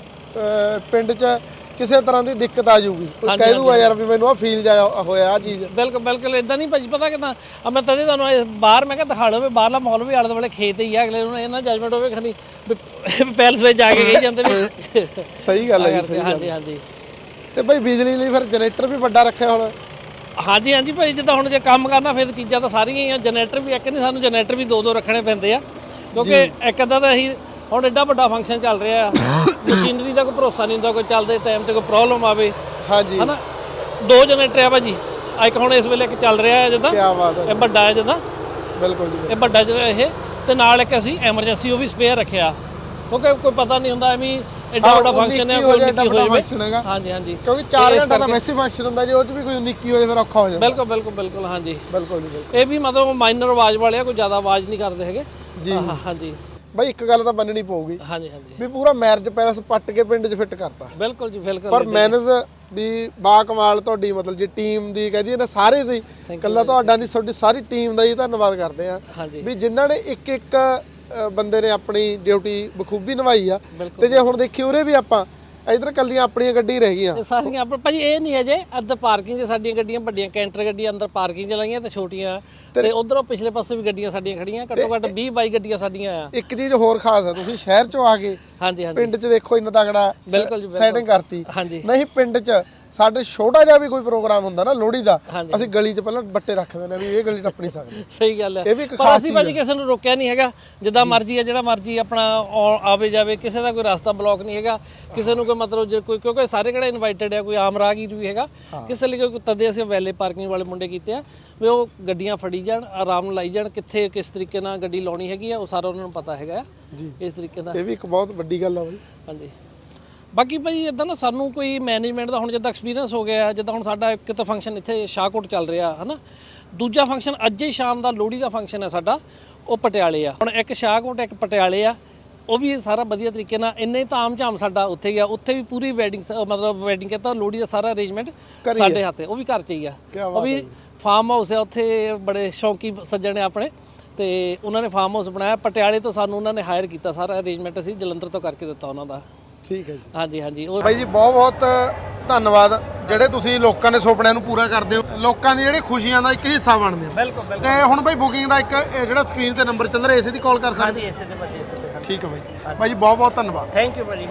ਪਿੰਡ 'ਚ ਕਿਸੇ ਤਰ੍ਹਾਂ ਦੀ ਦਿੱਕਤ ਆ ਜਾਊਗੀ। ਕੋਈ ਕਹਿ ਦੂਗਾ ਯਾਰ ਵੀ ਮੈਨੂੰ ਆ ਫੀਲ ਜਾ ਹੋਇਆ ਆ ਚੀਜ਼। ਬਿਲਕੁਲ ਬਿਲਕੁਲ ਇਦਾਂ ਨਹੀਂ ਭਾਜੀ ਪਤਾ ਕਿਦਾਂ? ਮੈਂ ਤਦੇ ਤੁਹਾਨੂੰ ਇਹ ਬਾਹਰ ਮੈਂ ਕਿਹਾ ਦਿਖਾ ਲਓ ਵੀ ਬਾਹਰਲਾ ਮਾਹੌਲ ਵੀ ਆਲੇ ਦੁਆਲੇ ਖੇਤ ਹੀ ਆ ਅਗਲੇ ਨੂੰ ਇਹ ਨਾ ਜਜਮੈਂਟ ਹੋਵੇ ਖਨੀ ਪੈਲਸ ਵਿੱਚ ਜਾ ਕੇ ਗਈ ਜਾਂਦੇ ਵੀ। ਸਹੀ ਗੱਲ ਹੈ ਜੀ ਸਹੀ ਹਾਂਜੀ ਹਾਂਜੀ। ਤੇ ਬਈ ਬਿਜਲੀ ਲਈ ਫਿਰ ਜਨਰੇਟਰ ਵੀ ਵੱਡਾ ਰੱਖਿਆ ਹੁਣ। ਹਾਂਜੀ ਹਾਂਜੀ ਭਾਈ ਜਿੱਦਾਂ ਹੁਣ ਜੇ ਕੰਮ ਕਰਨਾ ਫਿਰ ਚੀਜ਼ਾਂ ਤਾਂ ਸਾਰੀਆਂ ਹੀ ਆ ਜਨਰੇਟਰ ਵੀ ਇੱਕ ਨਹੀਂ ਸਾਨੂੰ ਜਨਰੇਟਰ ਵੀ ਦੋ ਦੋ ਰੱਖਣੇ ਪੈਂਦੇ ਆ। ਕਿਉਂਕਿ ਇੱਕ ਅੱਧਾ ਤਾਂ ਅਸੀਂ ਹੁਣ ਐਡਾ ਵੱਡਾ ਫੰਕਸ਼ਨ ਚੱਲ ਰਿਹਾ ਮਸ਼ੀਨਰੀ ਦਾ ਕੋਈ ਭਰੋਸਾ ਨਹੀਂ ਹੁੰਦਾ ਕੋਈ ਚੱਲਦੇ ਟਾਈਮ ਤੇ ਕੋਈ ਪ੍ਰੋਬਲਮ ਆਵੇ। ਹਾਂਜੀ। ਹਨਾ? ਦੋ ਜਨਰੇਟਰ ਆ ਭਾਜੀ। ਆ ਇੱਕ ਹੁਣ ਇਸ ਵੇਲੇ ਇੱਕ ਚੱਲ ਰਿਹਾ ਹੈ ਜਿੱਦਾਂ। ਕੀ ਬਾਤ ਹੈ। ਇਹ ਵੱਡਾ ਹੈ ਜਿੱਦਾਂ। ਬਿਲਕੁਲ ਜੀ ਇਹ ਵੱਡਾ ਜਿਹੜਾ ਇਹ ਤੇ ਨਾਲ ਇੱਕ ਅਸੀਂ ਐਮਰਜੈਂਸੀ ਉਹ ਵੀ ਸਪੇਅਰ ਰੱਖਿਆ। ਕਿਉਂਕਿ ਕੋਈ ਪਤਾ ਨਹੀਂ ਹੁੰਦਾ ਐਵੇਂ ਹੀ ਐਡਾ ਹਾਂ, ਵੱਡਾ ਫੰਕਸ਼ਨ ਹੈ ਹੋ ਕੋਈ ਨਿੱਕੀ function ਹੈਗਾ। ਹਾਂਜੀ ਹਾਂਜੀ। ਕਿਉਂਕਿ 4 ਘੰਟੇ ਦਾ ਮੈਸੀ ਫੰਕਸ਼ਨ ਹੁੰਦਾ ਜੇ ਉਹ 'ਚ ਵੀ ਕੋਈ ਨਿੱਕੀ ਹੋਏ ਫਿਰ ਔਖਾ ਹੋ ਜਾਂਦਾ। ਬਿਲਕੁਲ ਬਿਲਕੁਲ ਬਿਲਕੁਲ ਹਾਂਜੀ। ਬਿਲਕੁਲ ਜੀ ਇਹ ਵੀ ਮਤਲਬ ਮਾਈਨਰ ਆਵਾਜ਼ ਵਾਲੇ ਆ ਕੋਈ ਜ਼ਿਆਦਾ ਆਵਾਜ਼ ਨਹੀਂ ਕਰਦੇ ਹੈਗੇ। ਜੀ। ਹਾਂ, ਹਾਂਜੀ। ਬਈ ਇੱਕ ਗੱਲ ਤਾਂ ਮੰਨਣੀ ਪਊਗੀ ਹਾਂਜੀ ਹਾਂਜੀ। ਵੀ ਪੂਰਾ ਮੈਰਿਜ ਪੈਲਸ ਪੱਟ ਕੇ ਪਿੰਡ 'ਚ ਫਿੱਟ ਕਰਤਾ। ਬਿਲਕੁਲ ਜੀ ਬਿਲਕੁਲ ਪਰ ਮੈਨੇਜ ਵੀ ਬਾ ਕਮਾਲ ਤੁਹਾਡੀ ਮਤਲਬ ਜੇ ਟੀਮ ਦੀ ਕਹਦੀ ਨਾ ਸਾਰੇ ਦੀ। ਕੱਲਾ ਤੁਹਾਡਾ ਨਹੀਂ ਤੁਹਾਡੀ ਸਾਰੀ ਟੀਮ ਦਾ ਹੀ ਧੰਨਵਾਦ ਕਰਦੇ ਆ ਵੀ ਜਿਨ੍ਹਾਂ ਨੇ ਇੱਕ ਇੱਕ ਬੰਦੇ ਨੇ ਆਪਣੀ ਡਿਊਟੀ ਬਖੂਬੀ ਨਿਭਾਈ ਆ। ਤੇ ਜੇ। ਹੁਣ ਦੇਖੀ ਉਰੇ ਵੀ ਆਪਾਂ ਇਧਰ ਕੱਲੀਆਂ ਆਪਣੀਆਂ ਗੱਡੀ ਰਹਿ ਗਈਆਂ। ਸਾਰੀਆਂ ਆਪਾਂ ਭਾਜੀ ਇਹ ਨਹੀਂ ਅਜੇ ਅੱਧ ਪਾਰਕਿੰਗ 'ਚ ਸਾਡੀਆਂ ਗੱਡੀਆਂ ਵੱਡੀਆਂ ਕੈਂਟਰ ਗੱਡੀਆਂ ਅੰਦਰ ਪਾਰਕਿੰਗ 'ਚ ਲਾਈਆਂ ਤੇ ਛੋਟੀਆਂ। ਤੇ ਉਧਰੋਂ ਪਿਛਲੇ ਪਾਸੇ ਵੀ ਗੱਡੀਆਂ ਸਾਡੀਆਂ ਖੜੀਆਂ ਘੱਟੋ ਘੱਟ 20 22 ਗੱਡੀਆਂ ਸਾਡੀਆਂ ਆ। ਇੱਕ ਚੀਜ਼ ਹੋਰ ਖਾਸ ਆ ਤੁਸੀਂ ਸ਼ਹਿਰ ਚੋਂ ਆ ਕੇ ਹਾਂਜੀ ਹਾਂਜੀ। ਪਿੰਡ 'ਚ ਦੇਖੋ ਇੰਨਾ ਤਗੜਾ ਬਿਲਕੁਲ ਜੀ, ਸੈਟਿੰਗ ਕਰਤੀ। ਹਾਂਜੀ। ਨਹੀਂ ਪਿੰਡ 'ਚ ਸਾਡੇ ਛੋਟਾ ਜਿਹਾ ਵੀ ਕੋਈ ਪ੍ਰੋਗਰਾਮ ਹੁੰਦਾ ਨਾ ਲੋਹੜੀ ਦਾ ਹਾਂਜੀ। ਅਸੀਂ ਗਲੀ 'ਚ ਪਹਿਲਾਂ ਬੱਟੇ ਰੱਖ ਦਿੰਦੇ ਨੇ ਵੀ ਇਹ ਗਲੀ ਟੱਪ ਨਹੀਂ ਸਕਦੇ। (laughs) ਸਹੀ ਗੱਲ ਹੈ। ਇਹ ਵੀ ਇੱਕ ਪਰ ਖਾਸ ਅਸੀਂ ਭਾਜੀ ਕਿਸੇ ਨੂੰ ਰੋਕਿਆ ਨਹੀਂ ਹੈਗਾ। ਜਿੱਦਾਂ ਮਰਜ਼ੀ ਹੈ ਜਿਹੜਾ ਮਰਜ਼ੀ ਆਪਣਾ ਆਉ- ਆਵੇ ਜਾਵੇ ਕਿਸੇ ਦਾ ਕੋਈ ਰਸਤਾ ਬਲੌਕ ਨਹੀਂ ਹੈਗਾ। ਕਿਸੇ ਨੂੰ ਕੋਈ ਮਤਲਬ ਜੇ ਕੋਈ ਕਿਉਂਕਿ ਸਾਰੇ ਕਿਹੜਾ ਇਨਵਾਈਟਡ ਹੈ ਕੋਈ ਆਮ ਰਾਹਗੀਰ ਵੀ ਹੈਗਾ। ਕਿਸੇ ਲਈ ਕੋਈ ਤਦੇ ਅਸੀਂ ਵੈਲੇ ਪਾਰਕਿੰਗ ਵਾਲੇ ਮੁੰਡੇ ਕੀਤੇ ਆ ਵੀ ਉਹ ਗੱਡੀਆਂ ਫੜੀ ਜਾਣ ਆਰਾਮ ਨਾਲ ਲਾਈ ਜਾਣ ਕਿੱਥੇ ਕਿਸ ਤਰੀਕੇ ਨਾਲ ਗੱਡੀ ਲਾਉਣੀ ਹੈਗੀ ਆ ਉਹ ਸਾਰਾ ਉਹਨਾਂ ਨੂੰ ਪਤਾ ਹੈਗਾ ਜੀ। ਇਸ ਤਰੀਕੇ ਦਾ ਇਹ ਵੀ ਇੱਕ ਬਹੁਤ ਵੱਡੀ ਗੱਲ ਆ ਬਾਈ। ਹਾਂਜੀ। ਬਾਕੀ ਭਾਈ ਇਦਾਂ ਨਾ ਸਾਨੂੰ ਕੋਈ ਮੈਨੇਜਮੈਂਟ ਦਾ ਹੁਣ ਜਿੱਦਾਂ ਐਕਸਪੀਰੀਅੰਸ ਹੋ ਗਿਆ ਜਿੱਦਾਂ ਹੁਣ ਸਾਡਾ ਇੱਕ ਤਾਂ ਫੰਕਸ਼ਨ ਇੱਥੇ ਸ਼ਾਹਕੋਟ ਚੱਲ ਰਿਹਾ ਹਨਾ? ਦੂਜਾ ਫੰਕਸ਼ਨ ਅੱਜ ਹੀ ਸ਼ਾਮ ਦਾ ਲੋਹੜੀ ਦਾ ਫੰਕਸ਼ਨ ਹੈ ਸਾਡਾ ਉਹ ਪਟਿਆਲੇ ਆ। ਹੁਣ ਇੱਕ ਸ਼ਾਹਕੋਟ ਇੱਕ ਪਟਿਆਲੇ ਆ ਉਹ ਵੀ ਸਾਰਾ ਵਧੀਆ ਤਰੀਕੇ ਨਾਲ ਇੰਨੇ ਤਾਮ ਝਾਮ ਸਾਡਾ ਉੱਥੇ ਗਿਆ ਉੱਥੇ ਵੀ ਪੂਰੀ ਵੈਡਿੰਗ ਮਤਲਬ ਵੈਡਿੰਗ ਕੀਤਾ ਲੋਹੜੀ ਦਾ ਸਾਰਾ ਅਰੇਂਜਮੈਂਟ ਸਾਡੇ ਹੱਥੇ ਉਹ ਵੀ ਘਰ ਚ ਹੀ ਆ। ਉਹ ਵੀ ਫਾਰਮ ਹਾਊਸ ਹੈ ਉੱਥੇ ਬੜੇ ਸ਼ੌਂਕੀ ਸੱਜਣ ਨੇ ਆਪਣੇ ਤੇ ਉਹਨਾਂ ਨੇ ਫਾਰਮ ਹਾਊਸ ਬਣਾਇਆ ਪਟਿਆਲੇ ਤੋਂ ਸਾਨੂੰ ਉਹਨਾਂ ਨੇ ਹਾਇਰ ਕੀਤਾ ਸਾਰਾ ਅਰੇਂਜਮੈਂਟ ਅਸੀਂ ਜਲੰਧਰ ਤੋਂ ਕਰਕੇ ਦਿੱਤਾ ਉਹਨਾਂ ਦਾ। ਠੀਕ ਹੈ ਜੀ। ਹਾਂਜੀ ਹਾਂਜੀ। ਉਹ ਬਾਈ ਜੀ ਬਹੁਤ ਬਹੁਤ ਧੰਨਵਾਦ। ਜਿਹੜੇ ਤੁਸੀਂ ਲੋਕਾਂ ਦੇ ਸੁਪਨਿਆਂ ਨੂੰ ਪੂਰਾ ਕਰਦੇ ਹੋ ਲੋਕਾਂ ਦੀ ਜਿਹੜੀ ਖੁਸ਼ੀਆਂ ਦਾ ਇੱਕ ਹਿੱਸਾ ਬਣਦੇ ਹੋ। ਬਿਲਕੁਲ ਬਿਲਕੁਲ। ਤੇ ਹੁਣ ਬਾਈ ਬੁਕਿੰਗ ਦਾ ਇੱਕ ਇਹ ਜਿਹੜਾ ਸਕਰੀਨ ਤੇ ਨੰਬਰ ਚੱਲ ਰਿਹਾ ਇਸੇ ਦੀ ਕਾਲ ਕਰ ਸਕਦੇ ਹਾਂਜੀ ਇਸੇ ਦੇ ਬੱਚੇ ਇਸੇ ਦੇ ਠੀਕ ਹੈ ਬਾਈ ਬਾਈ ਜੀ ਬਹੁਤ ਬਹੁਤ ਧੰਨਵਾਦ। ਥੈਂਕ ਯੂ ਭਾਜੀ।